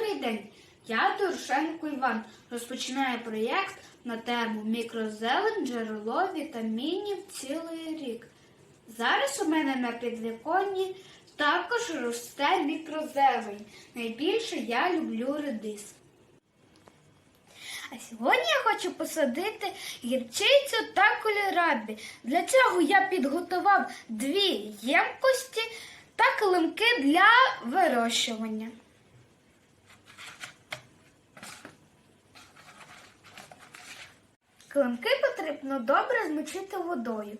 Добрий день! Я Дорошенко Іван. Розпочинаю проєкт на тему мікрозелень, джерело вітамінів цілий рік. Зараз у мене на підвіконні також росте мікрозелень. Найбільше я люблю редис. А сьогодні я хочу посадити гірчицю та кольорабі. Для цього я підготував дві ємкості та килимки для вирощування. Килимки потрібно добре змочити водою.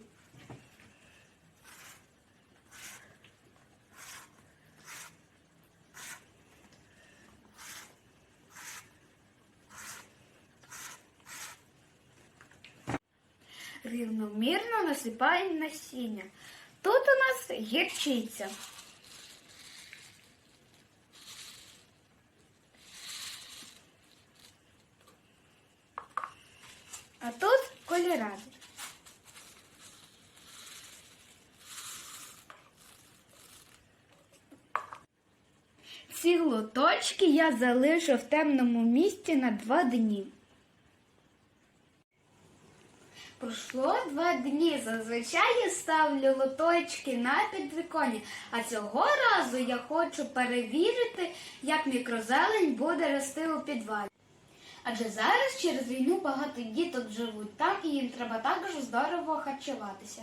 Рівномірно насипаємо насіння. Тут у нас гірчиця. А тут кольоради. Ці глоточки я залишу в темному місці на два дні. Пройшло два дні. Зазвичай я ставлю лоточки на підвіконня, а цього разу я хочу перевірити, як мікрозелень буде рости у підвалі. Адже зараз через війну багато діток живуть там і їм треба також здорово харчуватися.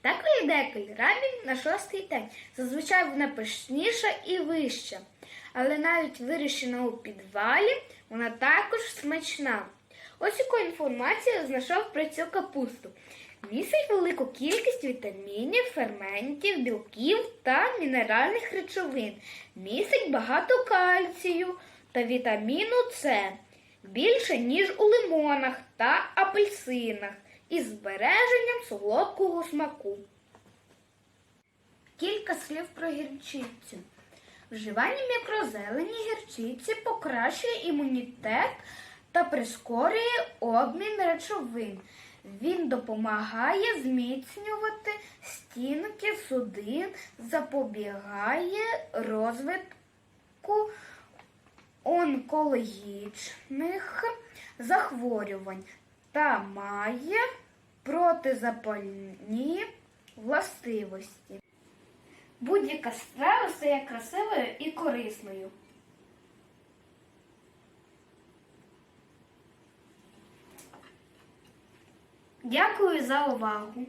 Так виглядає кольорабіль на шостий день. Зазвичай вона пишніша і вища, але навіть вирощена у підвалі вона також смачна. Ось яку інформацію знайшов про цю капусту. Містить велику кількість вітамінів, ферментів, білків та мінеральних речовин. Містить багато кальцію та вітаміну С більше, ніж у лимонах та апельсинах із збереженням солодкого смаку. Кілька слів про гірчицю. Вживання мікрозелені гірчиці покращує імунітет та прискорює обмін речовин. Він допомагає зміцнювати стінки судин, запобігає розвитку онкологічних захворювань та має протизапальні властивості. Будь-яка страва стає красивою і корисною. Дякую за увагу!